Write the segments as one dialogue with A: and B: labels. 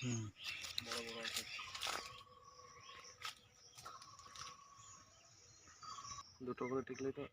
A: বড় বড় দুটো করে টিকলে তো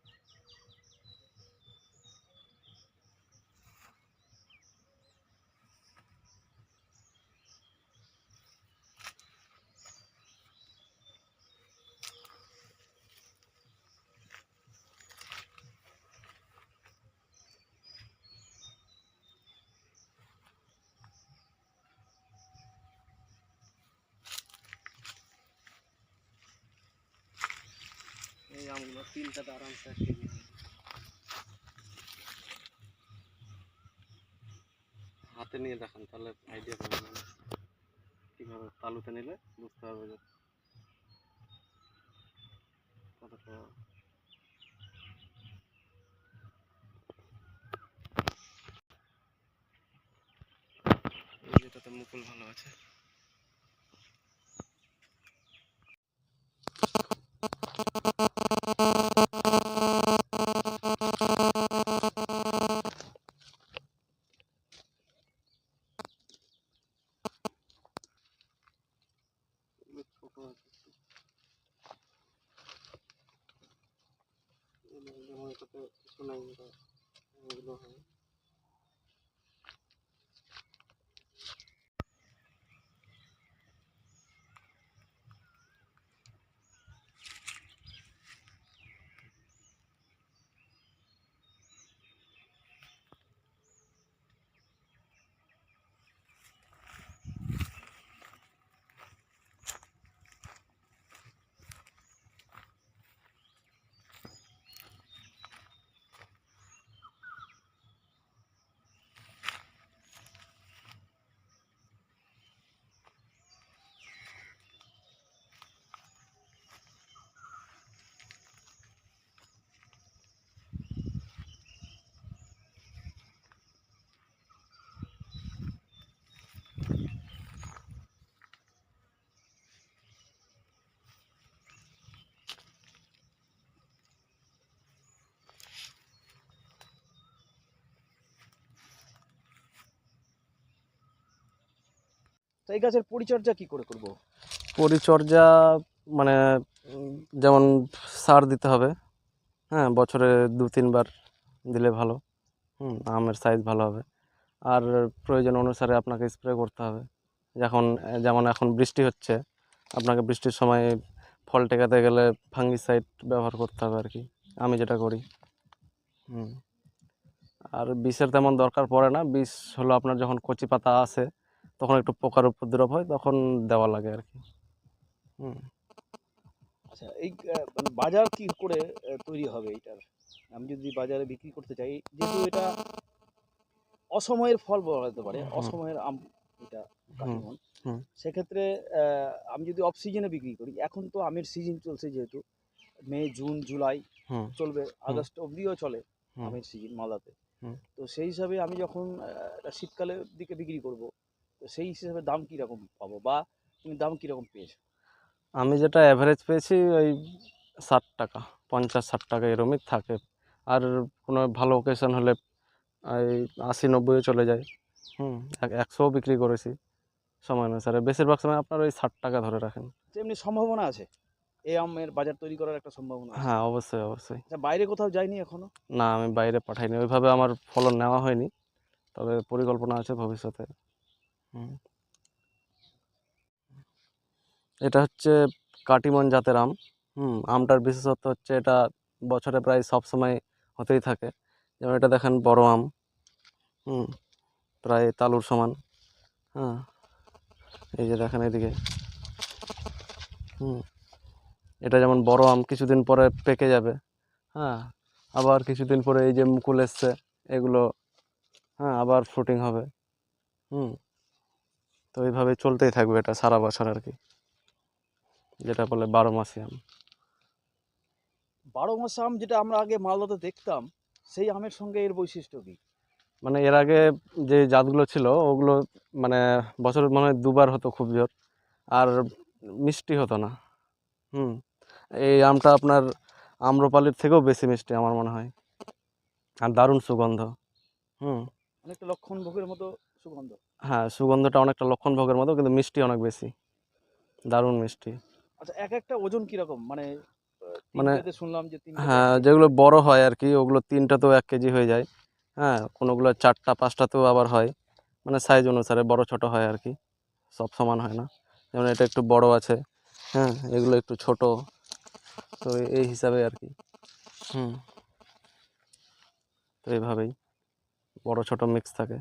A: আমগুলো তিনটাতে আরামসে এক কেজি। হাতে নিয়ে দেখান তাহলে আইডিয়া পাবেন। কীভাবে তালুতে নিলে বুঝতে পারবে যে কতটা এই যেটাতে মুকুল ভালো আছে। যেমন
B: তো এই গাছের পরিচর্যা কি করে করব?
A: পরিচর্যা মানে যেমন সার দিতে হবে হ্যাঁ বছরে দু, তিনবার দিলে ভালো, হুম, আমের সাইজ ভালো হবে। আর প্রয়োজন অনুসারে আপনাকে স্প্রে করতে হবে। যখন, যেমন এখন বৃষ্টি হচ্ছে, আপনাকে বৃষ্টির সময় ফল টেকাতে গেলে ফাঙ্গিসাইড ব্যবহার করতে হবে আর কি আমি যেটা করি, হুম। আর বিষের তেমন দরকার পড়ে না। বিষ হলো আপনার যখন কচি পাতা আসে তখন একটু পোকার উপদ্রব হয় তখন দেওয়া লাগে আর কি হুম।
B: আচ্ছা এই মানে বাজার কি করে তৈরি হবে এইটার? আমি যদি বাজারে বিক্রি করতে চাই যেহেতু এটা অসময়ের ফল বলা যেতে পারে অসময়ের আম এটা সেক্ষেত্রে আমি যদি অফ সিজনে বিক্রি করি এখন তো আমের সিজন চলছে যেহেতু মে জুন জুলাই চলবে আগস্ট অবধিও চলে আমের সিজন মালদাতে তো সেই হিসাবে আমি যখন শীতকালের দিকে বিক্রি করব তো সেই হিসাবে দাম কীরকম পাবো বা তুমি দাম কীরকম পেয়েছ?
A: আমি যেটা অ্যাভারেজ পেয়েছি ওই ষাট টাকা পঞ্চাশ ষাট টাকা এরমই থাকে। আর কোনো ভালো ওকেশন হলে এই আশি নব্বইও চলে যায়। হুম এক- একশোও বিক্রি করেছি সময় অনুসারে। বেশিরভাগ সময় আপনার ওই ষাট টাকা ধরে রাখেন।
B: এমনি সম্ভাবনা আছে? এই আমের বাজার তৈরি করার একটা সম্ভাবনা
A: হ্যাঁ অবশ্যই অবশ্যই।
B: আচ্ছা বাইরে কোথাও যাইনি এখনও?
A: না আমি বাইরে পাঠাইনি। ওইভাবে আমার ফলন নেওয়া হয়নি। তবে পরিকল্পনা আছে ভবিষ্যতে। এটা হচ্ছে কাটিমন জাতের আম। হুম, আমটার বিশেষত্ব হচ্ছে এটা বছরে প্রায় সব সময় হতেই থাকে। যেমন এটা দেখেন বড় আম। হুম, প্রায় তালুর সমান। হ্যাঁ এই যে দেখেন এদিকে। হুম, এটা যেমন বড় আম কিছুদিন পরে পেকে যাবে। হ্যাঁ আবার কিছুদিন পরে এই যে মুকুল এসছে, এগুলো হ্যাঁ আবার ফ্রুটিং হবে। হুম। তো এইভাবে চলতেই থাকবে এটা সারা বছর আর কি। যেটা বলে বারো মাসি আম।
B: বারো মাসে আম যেটা আমরা আগে মালদাতে দেখতাম সেই আমের সঙ্গে এর বৈশিষ্ট্য কি?
A: মানে এর আগে যে জাতগুলো ছিল ওগুলো মানে বছরে মনে দুবার হতো খুব জোর আর মিষ্টি হতো না। হুম এই আমটা আপনার আম্রপালির থেকেও বেশি মিষ্টি আমার মনে হয়। আর দারুণ সুগন্ধ। হুম।
B: অনেকটা লক্ষণ ভোগের মতো সুগন্ধ?
A: হ্যাঁ সুগন্ধটা অনেকটা লক্ষণ ভোগের মতো কিন্তু মিষ্টি অনেক বেশি। দারুণ মিষ্টি।
B: আচ্ছা এক একটা ওজন কীরকম? মানে
A: মানে
B: শুনলাম যে
A: হ্যাঁ যেগুলো বড় হয় আর কি ওগুলো তিনটা তো এক কেজি হয়ে যায়। হ্যাঁ কোনোগুলো চারটা পাঁচটাতেও আবার হয়। মানে সাইজ অনুসারে বড় ছোট হয় আর কি। সব সমান হয় না। যেমন এটা একটু বড় আছে। হ্যাঁ এগুলো একটু ছোট। তো এই হিসাবে আর কি। হুম। তো এইভাবেই বড় ছোট মিক্স থাকে।